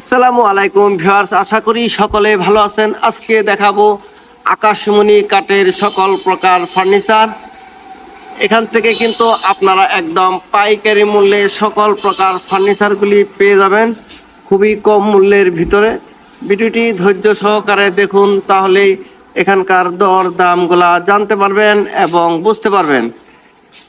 আসসালামু আলাইকুম ভিউয়ার্স, আশা করি সকলে ভালো আছেন। আজকে দেখাবো আকাশমণি কাঠের সকল প্রকার ফার্নিচার। এখান থেকে কিন্তু আপনারা একদম পাইকারি মূল্যে সকল প্রকার ফার্নিচারগুলি পেয়ে যাবেন খুবই কম মূল্যের ভিতরে। ভিডিওটি ধৈর্য সহকারে দেখুন, তাহলেই এখানকার দর দামগুলা জানতে পারবেন এবং বুঝতে পারবেন।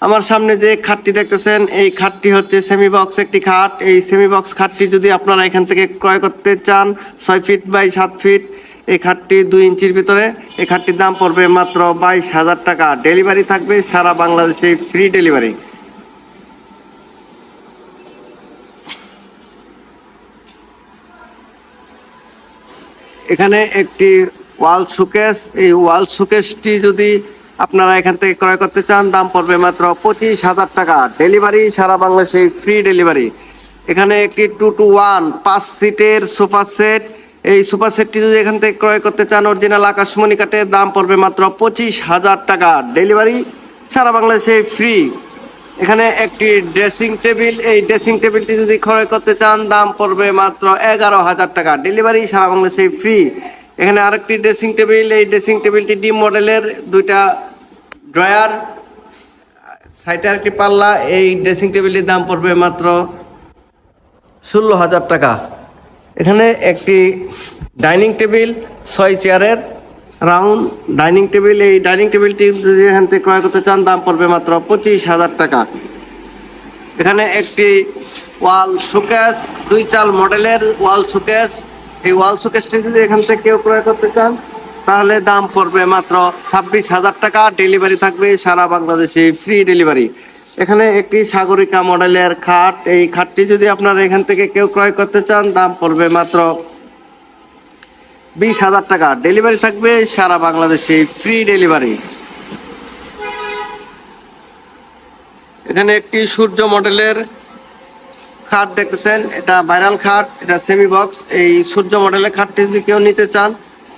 আমার সামনে যে খাটটি দেখতেছেন, এই খাটটি হচ্ছে সেমি বক্স একটি খাট। এই সেমি বক্স খাটটি যদি আপনারা এখান থেকে ক্রয় করতে চান, ছয় ফিট বাই সাত ফিট, এই খাটটি দুই ইঞ্চির ভিতরে। এই খাটটির দাম পড়বে মাত্র বাইশ হাজার টাকা। ডেলিভারি থাকবে সারা বাংলাদেশে, ফ্রি ডেলিভারি। এখানে একটি ওয়াল শোকেস। এই ওয়াল শোকেসটি যদি আপনারা এখান থেকে ক্রয় করতে চান, দাম পড়বে মাত্র পঁচিশ হাজার টাকা। ডেলিভারি সারা বাংলাদেশে ফ্রি ডেলিভারি এখানে একটি টু টু ওয়ান পাঁচ সিটের সোফা সেট এই সোফা সেটটি যদি এখান থেকে ক্রয় করতে চান অরিজিনাল আকাশমণি কাঠের, দাম পড়বে মাত্র পঁচিশ হাজার টাকা। ডেলিভারি সারা বাংলাদেশে ফ্রি এখানে একটি ড্রেসিং টেবিল এই ড্রেসিং টেবিলটি যদি ক্রয় করতে চান, দাম পড়বে মাত্র এগারো হাজার টাকা। ডেলিভারি সারা বাংলাদেশে ফ্রি এখানে আরেকটি ড্রেসিং টেবিল এই ড্রেসিং টেবিলটি ডি মডেলের দুইটা ড্রয়ার সাইডে একটি পাল্লা, এই ড্রেসিং টেবিলটির দাম পড়বে মাত্র ষোলো হাজার টাকা। এখানে একটি ডাইনিং টেবিল, ছয় চেয়ারের রাউন্ড ডাইনিং টেবিল। এই ডাইনিং টেবিলটি যদি এখান থেকে ক্রয় করতে চান, দাম পড়বে মাত্র পঁচিশ হাজার টাকা। এখানে একটি ওয়াল শোকেস, দুই চাল মডেলের ওয়াল শোকেস। এই ওয়াল শোকেসটি যদি এখান থেকে কেউ ক্রয় করতে চান তাহলে দাম পড়বে মাত্র ছাব্বিশ হাজার টাকা। ডেলিভারি থাকবে সারা বাংলাদেশে ফ্রি ডেলিভারি এখানে একটি সাগরিকা মডেলের খাট। এই খাটটি যদি আপনারা এখান থেকে কেউ ক্রয় করতে চান, দাম পড়বে মাত্র বিশ হাজার টাকা। ডেলিভারি থাকবে সারা বাংলাদেশে ফ্রি ডেলিভারি এখানে একটি সূর্য মডেলের খাট দেখতেছেন। এটা ভাইরাল খাট, এটা সেমি বক্স এই সূর্য মডেলের খাটটি যদি কেউ নিতে চান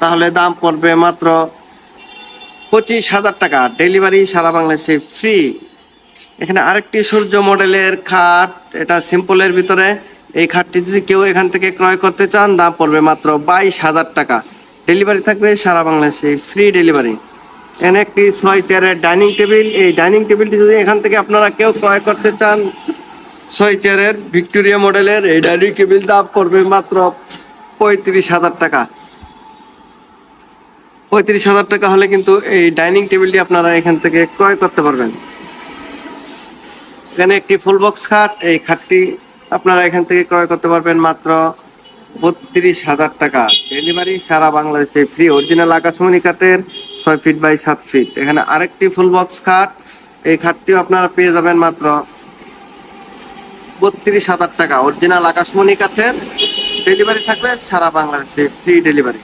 তাহলে দাম পড়বে মাত্র পঁচিশ হাজার টাকা। ডেলিভারি সারা বাংলাদেশে ফ্রি এখানে আরেকটি সূর্য মডেলের খাট, এটা সিম্পলের ভিতরে। এই খাটটি যদি কেউ এখান থেকে ক্রয় করতে চান, দাম পড়বে মাত্র বাইশ হাজার টাকা। ডেলিভারি থাকবে সারা বাংলাদেশে ফ্রি ডেলিভারি এখানে একটি ছয় চেয়ারের ডাইনিং টেবিল এই ডাইনিং টেবিলটি যদি এখান থেকে আপনারা কেউ ক্রয় করতে চান, ছয় চেয়ারের ভিক্টোরিয়া মডেলের এই ডাইনিং টেবিল দাম পড়বে মাত্র পঁয়ত্রিশ হাজার টাকা। পঁয়ত্রিশ হাজার টাকা হলে কিন্তু এই ডাইনিং টেবিলটি আপনারা এখান থেকে ক্রয় করতে পারবেন। এখানে একটি ফুল বক্স খাট, এই খাটটি আপনারা এখান থেকে ক্রয় করতে পারবেন মাত্র বত্রিশ হাজার টাকা। ডেলিভারি সারা বাংলাদেশে ফ্রি, অরিজিনাল আকাশমণি কাঠের ছয় ফিট বাই সাত ফিট। এখানে আরেকটি ফুল বক্স খাট, এই খাটটিও আপনারা পেয়ে যাবেন মাত্র বত্রিশ হাজার টাকা। অরিজিনাল আকাশমণি কাঠের ডেলিভারি থাকবে সারা বাংলাদেশে, ফ্রি ডেলিভারি।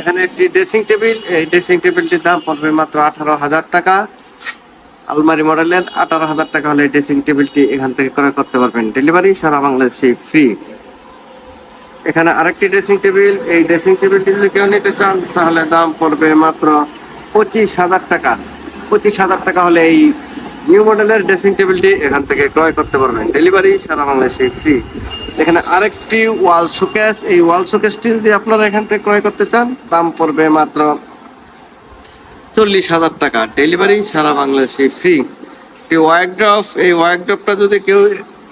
এখানে একটি ড্রেসিং টেবিল এই ড্রেসিং টেবিলটির দাম পড়বে মাত্র আঠারো হাজার টাকা। আলমারি মডেলের আঠারো হাজার টাকা হলে ড্রেসিং টেবিলটি এখান থেকে ক্রয় করতে পারবেন। ডেলিভারি সারা বাংলাদেশে ফ্রি এখানে আরেকটি ড্রেসিং টেবিল এই ড্রেসিং টেবিলটি যদি কেউ নিতে চান, তাহলে দাম পড়বে মাত্র পঁচিশ হাজার টাকা। পঁচিশ হাজার টাকা হলে এই নিউ মডেলের ড্রেসিং টেবিলটি এখান থেকে ক্রয় করতে পারবেন। ডেলিভারি সারা বাংলাদেশে ফ্রি এখানে আরেকটি ওয়াল শোকেস এই ওয়াল শোকেসটি যদি আপনারা এখান থেকে ক্রয় করতে চান, দাম পড়বে মাত্র চল্লিশ হাজার টাকা। ডেলিভারি সারা বাংলাদেশে ফ্রি এই ওয়াইড্রপ এই ওয়াইড্রপটা যদি কেউ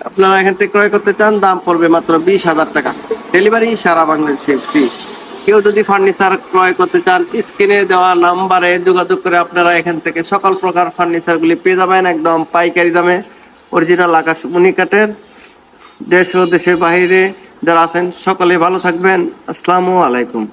আপনারা এখান থেকে ক্রয় করতে চান, দাম পড়বে মাত্র বিশ হাজার টাকা। ডেলিভারি সারা বাংলাদেশে ফ্রি কেউ যদি ফার্নিচার ক্রয় করতে চান, স্ক্রিনে দেওয়া নাম্বারে যোগাযোগ করে আপনারা এখান থেকে সকল প্রকার ফার্নিচার গুলি পেয়ে যাবেন একদম পাইকারি দামে। অরিজিনাল আকাশ কাঠের। দেশ ও দেশের বাহিরে যারা আছেন, সকলে ভালো থাকবেন। আসসালামু আলাইকুম।